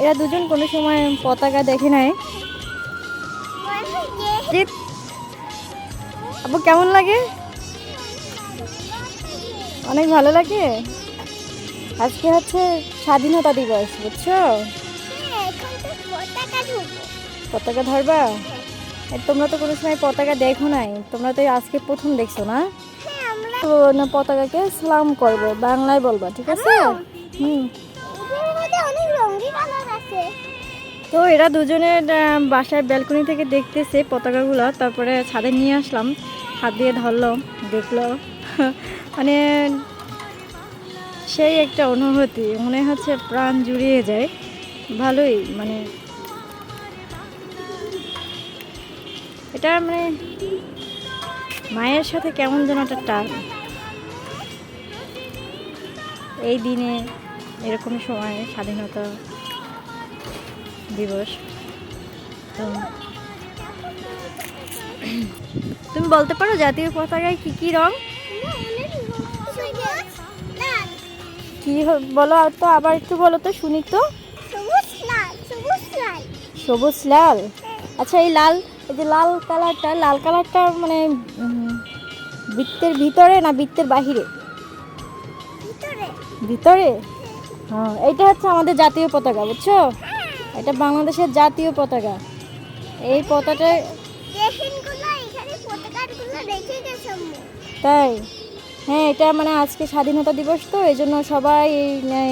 এরা দুজন কোনো সময় পতাকা দেখে নাই। আপু কেমন লাগে? অনেক ভালো লাগে? আজকে হচ্ছে স্বাধীনতা দিবস, বুঝছ? পতাকা ধরবা? তোমরা তো কোনো সময় পতাকা দেখো নাই, তোমরা তো আজকে প্রথম দেখছ না? পতাকাকে সালাম করবে বাংলায় বলবা ঠিক আছে? হুম। তো এরা দুজনের বাসায় ব্যালকনি থেকে দেখতেছে পতাকাগুলো তারপরে ছাদে নিয়ে আসলাম। হাত দিয়ে ধরলো দেখল। মানে সেই একটা অনুভূতি মনে হচ্ছে প্রাণ জুড়িয়ে যায়। ভালোই মানে। এটা মানে মায়ের সাথে কেমন যেন একটা টান। এই দিনে এরকম সময় স্বাধীনতা দিবস। তো তুমি বলতে পারো জাতীয় পতাকায় কি কি রং? কি বলো আর তো আবার একটু বলো তো শুনি তো। সবুজ লাল আচ্ছা এই লাল এই যে লাল কালারটা লাল কালারটা মানে বৃত্তের ভিতরে না বৃত্তের বাহিরে? ভিতরে। হ্যাঁ এইটা হচ্ছে আমাদের জাতীয় পতাকা বুঝছ? এটা বাংলাদেশের জাতীয় পতাকা। এই পতাকা তাই? হ্যাঁ এটা মানে আজকে স্বাধীনতা দিবস তো এই জন্য সবাই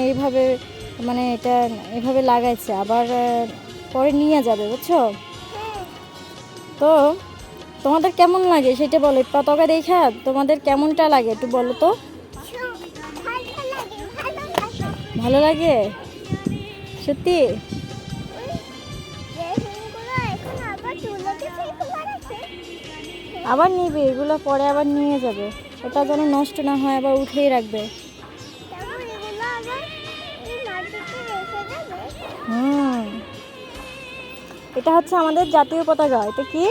এইভাবে মানে এটা এভাবে লাগাইছে। আবার পরে নিয়ে যাবে বুঝছ? তো তোমাদের কেমন লাগে সেটা বলো পতাকা দেখা, তোমাদের কেমনটা লাগে একটু বলো তো? ভালো লাগে? সত্যি? আবার নিবে, এগুলো পরে আবার নিয়ে যাবে। এটা যেন নষ্ট না হয়, আবার উঠেই রাখবে। এটা হচ্ছে আমাদের জাতীয় পতাকা, এটা কি?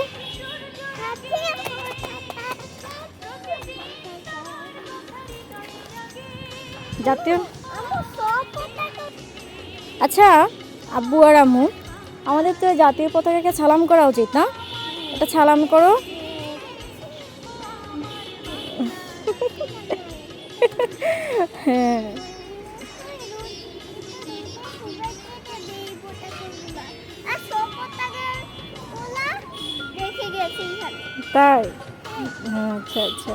জাতীয়? আচ্ছা আব্বু আর আম্মু, আমাদের তো জাতীয় পতাকাকে সালাম করা উচিত, না? এটা সালাম করো। হ্যাঁ। তাই? হ্যাঁ আচ্ছা আচ্ছা।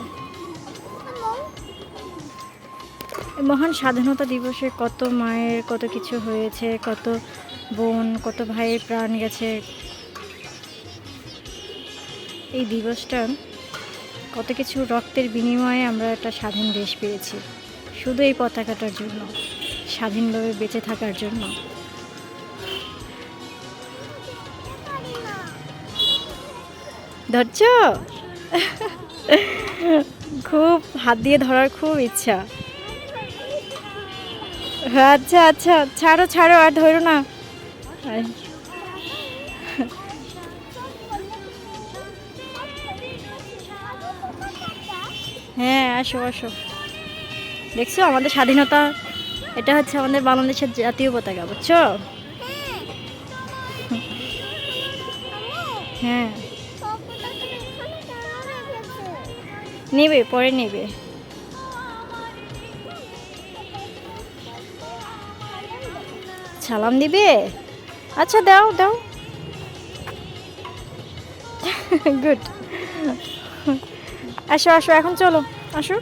মহান স্বাধীনতা দিবসে কত মায়ের কত কিছু হয়েছে, কত বোন, কত ভাইয়ের প্রাণ গেছে। এই দিবসটা কত কিছু রক্তের বিনিময়ে আমরা একটা স্বাধীন দেশ পেয়েছি। শুধু এই পতাকাটার জন্য, স্বাধীনভাবে বেঁচে থাকার জন্য। ধরছ? খুব হাত দিয়ে ধরার খুব ইচ্ছা। আচ্ছা আচ্ছা ছাড়ো ছাড়ো আর ধরো না। হ্যাঁ আসো আসো। দেখছ আমাদের স্বাধীনতা এটা হচ্ছে আমাদের বাংলাদেশের জাতীয় পতাকা বুঝছ? হ্যাঁ। নেবে, পরে নেবে। সালাম দিবে? আচ্ছা দাও দাও। গুড। আসো আসো, এখন চলো, আসো।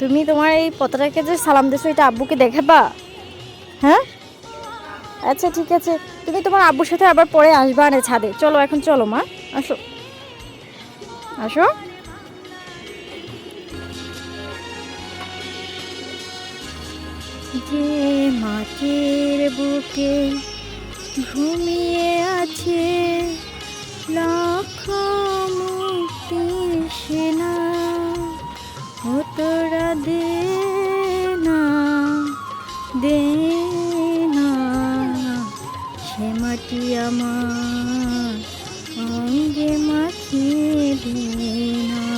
তুমি তোমার এই পতাকাকে যে সালাম দিছো, এটা আব্বুকে দেখাবা? হ্যাঁ? আচ্ছা ঠিক আছে। তুমি তোমার আব্বুর সাথে আবার পরে আসবা না ছাদে। চলো, এখন চলো, মা। আসো। আসো। যে মাটির বুকে ঘুমিয়ে আছে লক্ষ মুক্তির সেনা ও তোরা কি আমার অঙ্গে মাখিয়ে দিনা